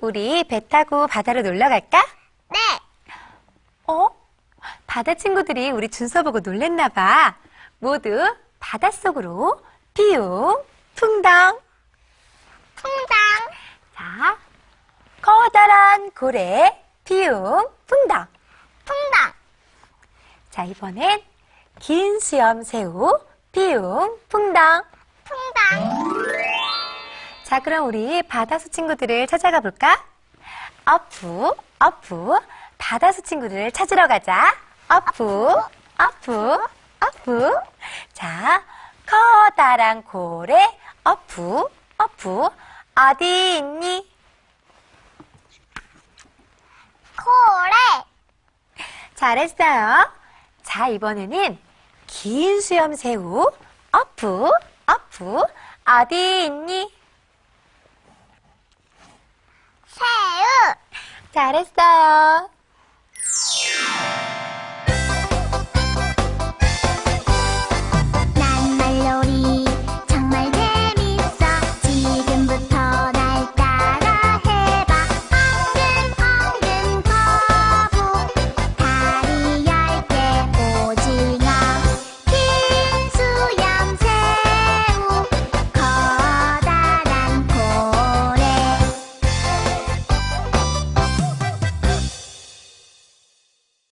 배 타고 바다로 놀러 갈까? 네. 어? 바다 친구들이 우리 준서 보고 놀랬나 봐. 모두 바닷속으로 비웅 풍덩. 풍당. 자, 커다란 고래 비웅 풍덩. 풍당. 자, 이번엔 긴 수염 새우 비웅 풍덩. 자, 그럼 우리 바다수 친구들을 찾아가 볼까? 어프, 어프, 바다수 친구들을 찾으러 가자. 어프, 어프, 어프. 자, 커다란 고래, 어프, 어프, 어디 있니? 고래. 잘했어요. 자, 이번에는 긴 수염 새우, 어프, 어프, 어디 있니? 새우. 잘했어요.